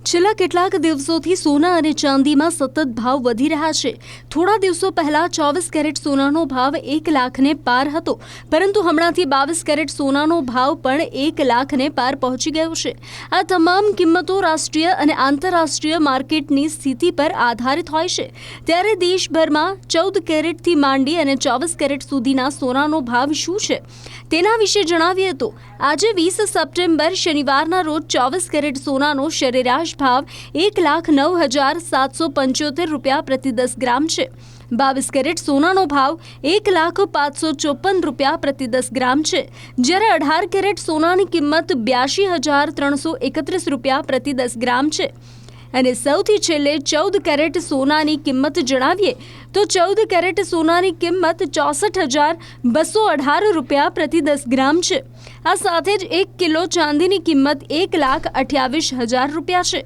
છેલ્લા કેટલાક દિવસોથી સોના અને ચાંદીમાં સતત ભાવ વધી રહ્યા છે. થોડા દિવસો પહેલા ચોવીસ કેરેટ સોનાનો ભાવ એક લાખને પાર હતો. પરંતુ હમણાંથી બાવીસ કેરેટ સોનાનો ભાવ પણ એક લાખને પાર પહોંચી ગયો છે. આ તમામ કિંમતો રાષ્ટ્રીય અને આંતરરાષ્ટ્રીય માર્કેટની સ્થિતિ પર આધારિત હોય છે. ત્યારે દેશભરમાં ચૌદ કેરેટથી માંડી અને ચોવીસ કેરેટ સુધીના સોનાનો ભાવ શું છે? તેના વિશે જણાવીએ તો, આજે વીસ સપ્ટેમ્બર શનિવારના રોજ ચોવીસ કેરેટ સોનાનો સરેરાશ ભાવ એક લાખ નવ હજાર સાતસો પંચોતેર રૂપિયા પ્રતિ દસ ગ્રામ છે. બાવીસ કેરેટ સોનાનો ભાવ એક લાખ પાંચસો ચોપન રૂપિયા પ્રતિ દસ ગ્રામ છે. જ્યારે અઢાર કેરેટ સોનાની કિંમત બ્યાસી હજાર ત્રણસો એકત્રીસ રૂપિયા પ્રતિ દસ ગ્રામ છે. અને સૌથી છેલ્લે ચૌદ કેરેટ સોનાની કિંમત જણાવીએ, તો ચૌદ કેરેટ સોનાની કિંમત ચોસઠ હજાર બસો અઢાર રૂપિયા પ્રતિ દસ ગ્રામ છે. આ સાથે જ એક કિલો ચાંદીની કિંમત એક લાખ અઠ્યાવીસ હજાર રૂપિયા છે.